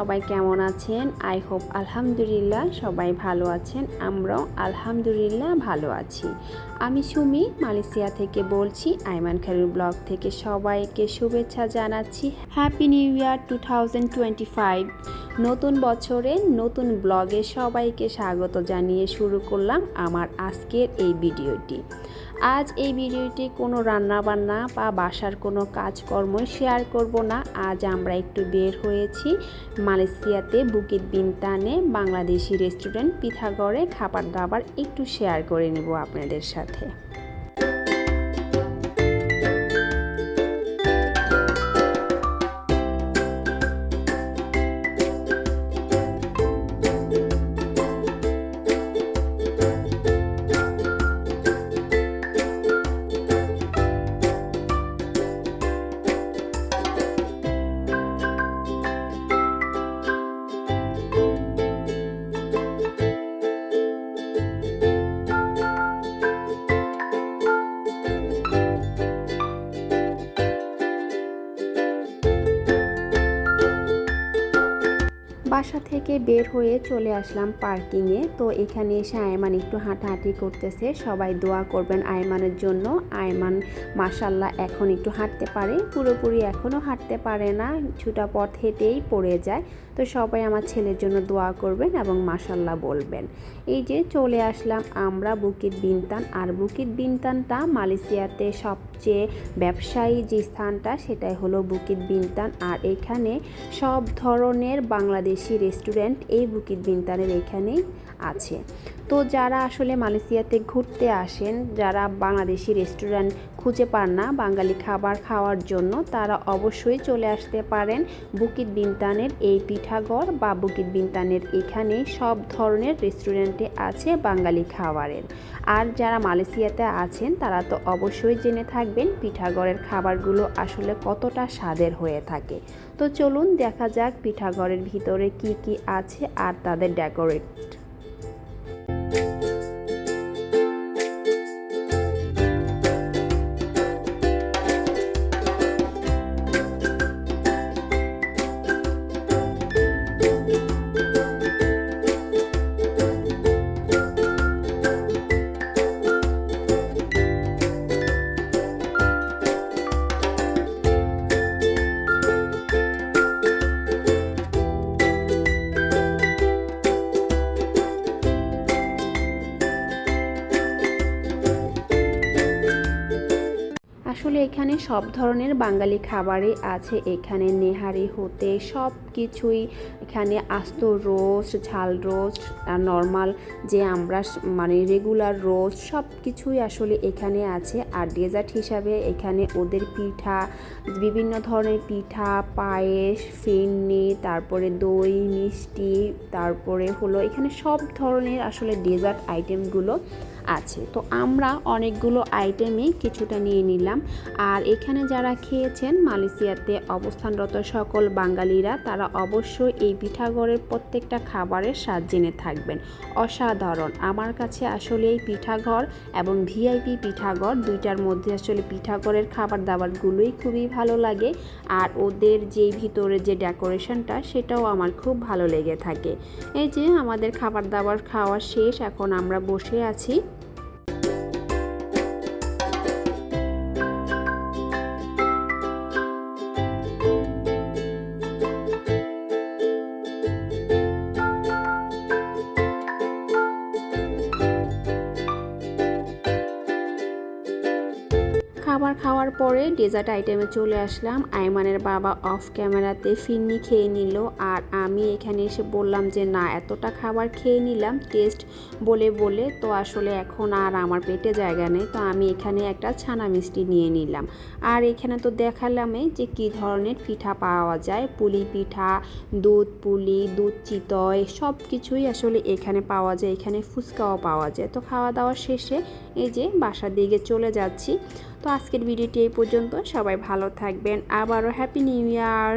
সবাই কেমন আছেন? আই হোপ আলহামদুলিল্লাহ সবাই ভালো আছেন। আমরাও আলহামদুলিল্লাহ ভালো আছি। আমি সুমি, মালয়েশিয়া থেকে বলছি। আইমান খারুর ব্লগ থেকে সবাইকে শুভেচ্ছা জানাচ্ছি। Happy new year two thousand twenty five নতুন বছরে নতুন ব্লগে সবাইকে স্বাগত জানিয়ে শুরু করলাম আমার আজকের এই ভিডিওটি। আজ এই ভিডিওটি কোনো রান্নাবান্না বা বাসার কোনো কাজকর্ম শেয়ার করব না। আজ আমরা একটু বের হয়েছি মালয়েশিয়াতে বুকিত বিনতানে বাংলাদেশি রেস্টুরেন্ট পিঠাগড়ে খাবার দাবার একটু শেয়ার করে নেব আপনাদের সাথে। বাসা থেকে বের হয়ে চলে আসলাম পার্কিংয়ে। তো এখানে এসে আয়মান একটু হাঁটাহাঁটি করতেছে। সবাই দোয়া করবেন আয়মানের জন্য। আয়মান মাসাল্লাহ এখন একটু হাঁটতে পারে। পুরোপুরি এখনও হাঁটতে পারে না। ছুটা পথ হেঁটেই পড়ে যায়। তো সবাই আমার ছেলের জন্য দোয়া করবেন এবং মাসাল্লাহ বলবেন। এই যে চলে আসলাম আমরা বুকিট বিনতান। আর বুকিট বিনতানটা মালয়েশিয়াতে সবচেয়ে ব্যবসায়ী যে স্থানটা, সেটাই হলো বুকিট বিনতান। আর এখানে সব ধরনের বাংলাদেশি রেস্টুরেন্ট এই বুকিট বিনতানের এখানেই আছে। তো যারা আসলে মালয়েশিয়াতে ঘুরতে আসেন, যারা বাংলাদেশি রেস্টুরেন্ট খুঁজে পান না বাঙালি খাবার খাওয়ার জন্য, তারা অবশ্যই চলে আসতে পারেন বুকিট বিনতানের এই পিঠাগড় বা বুকিট বিনতানের এখানে সব ধরনের রেস্টুরেন্টে আছে বাঙালি খাবারের। আর যারা মালয়েশিয়াতে আছেন, তারা তো অবশ্যই জেনে থাকবেন পিঠাগড়ের খাবারগুলো আসলে কতটা স্বাদের হয়ে থাকে। তো চলুন দেখা যাক পিঠাগড়ের ভিতরে কি কি আছে আর তাদের ডেকোরেট আসলে এখানে সব ধরনের বাঙালি খাবারই আছে। এখানে নেহারি হতে সব কিছুই এখানে আস্ত রোস্ট, ঝাল রোস্ট, আর নর্মাল যে আমরা মানে রেগুলার রোস্ট সব কিছুই আসলে এখানে আছে। আর ডেজার্ট হিসাবে এখানে ওদের পিঠা, বিভিন্ন ধরনের পিঠা, পায়েস, ফিরনি, তারপরে দই, মিষ্টি, তারপরে হলো এখানে সব ধরনের আসলে ডেজার্ট আইটেমগুলো আছে। তো আমরা অনেকগুলো আইটেমই কিছুটা নিয়ে নিলাম। আর এখানে যারা খেয়েছেন মালয়েশিয়াতে অবস্থানরত সকল বাঙালিরা, তারা অবশ্যই এই পিঠাগড়ের প্রত্যেকটা খাবারের স্বাদ জেনে থাকবেন। অসাধারণ। আমার কাছে আসলে এই পিঠাঘর এবং ভিআইপি পিঠাঘর দুইটার মধ্যে আসলে পিঠাঘরের খাবার দাবারগুলোই খুবই ভালো লাগে। আর ওদের যে ভিতরে যে ডেকোরেশনটা, সেটাও আমার খুব ভালো লেগে থাকে। এই যে আমাদের খাবার দাবার খাওয়া শেষ, এখন আমরা বসে আছি। খাবার খাওয়ার পরে ডেজার্ট আইটেমে চলে আসলাম। আইমানের বাবা অফ ক্যামেরাতে ফিরনি খেয়ে নিল আর আমি এখানে এসে বললাম যে, না, এতটা খাবার খেয়ে নিলাম, টেস্ট বলে বলে। তো আসলে এখন আর আমার পেটে জায়গা নেই, তো আমি এখানে একটা ছানা মিষ্টি নিয়ে নিলাম। আর এখানে তো দেখালামই যে, কি ধরনের পিঠা পাওয়া যায়। পুলি পিঠা, দুধ পুলি, দুধ চিতয় সব কিছুই আসলে এখানে পাওয়া যায়। এখানে ফুচকাও পাওয়া যায়। তো খাওয়া দাওয়া শেষে এই যে, বাসার দিকে চলে যাচ্ছি। তো আজকের ভিডিওটি এই পর্যন্ত। সবাই ভালো থাকবেন। আবারও হ্যাপি নিউ ইয়ার